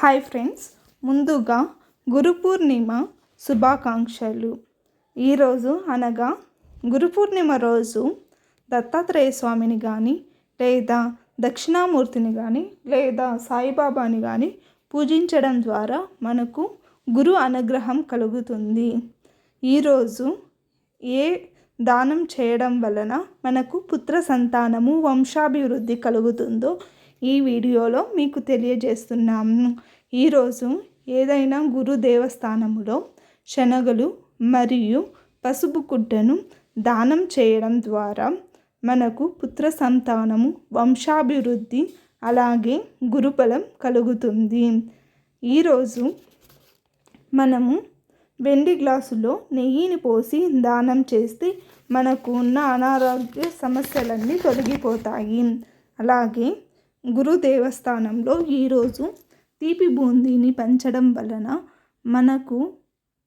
Hi friends ముందుగా గురు పూర్ణిమ శుభాకాంక్షలు ఈరోజు అనగా గురు పూర్ణిమ రోజు దత్తాత్రేయ స్వామిని కానీ లేదా దక్షిణామూర్తిని కానీ లేదా సాయిబాబాని కానీ పూజించడం ద్వారా మనకు గురు అనుగ్రహం కలుగుతుంది. ఈరోజు ఏ దానం చేయడం వలన మనకు పుత్ర సంతానము వంశాభివృద్ధి కలుగుతుందో ఈ వీడియోలో మీకు తెలియజేస్తున్నాము ఈరోజు ఏదైనా గురు దేవస్థానములో శనగలు మరియు పసుపు గుడ్డను దానం చేయడం ద్వారా మనకు పుత్ర సంతానము వంశాభివృద్ధి అలాగే గురుబలం కలుగుతుంది. ఈరోజు మనము వెండి గ్లాసులో నెయ్యిని పోసి దానం చేస్తే మనకు ఉన్న అనారోగ్య సమస్యలన్నీ తొలగిపోతాయి. అలాగే గురు దేవస్థానంలో ఈరోజు తీపి బూందీని పంచడం వలన మనకు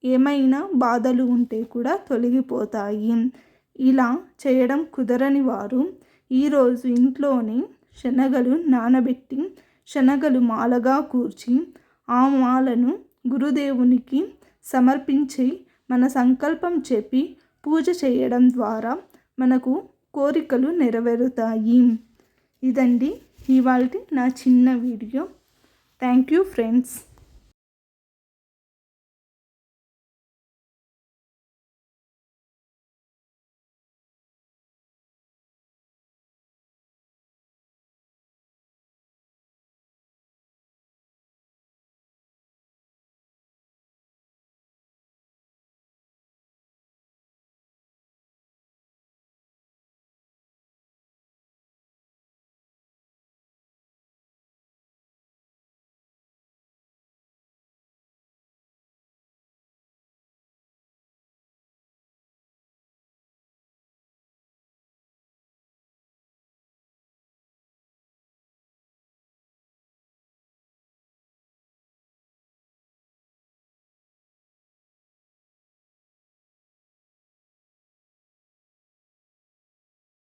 ఏమైనా బాధలు ఉంటే కూడా తొలగిపోతాయి. ఇలా చేయడం కుదరని వారు ఈరోజు ఇంట్లోనే శనగలు నానబెట్టి శనగలు మాలగా కూర్చి ఆ మాలను గురుదేవునికి సమర్పించి మన సంకల్పం చెప్పి పూజ చేయడం ద్వారా మనకు కోరికలు నెరవేరుతాయి. ఇదండి ఇవాళ నా చిన్న వీడియో. Thank you friends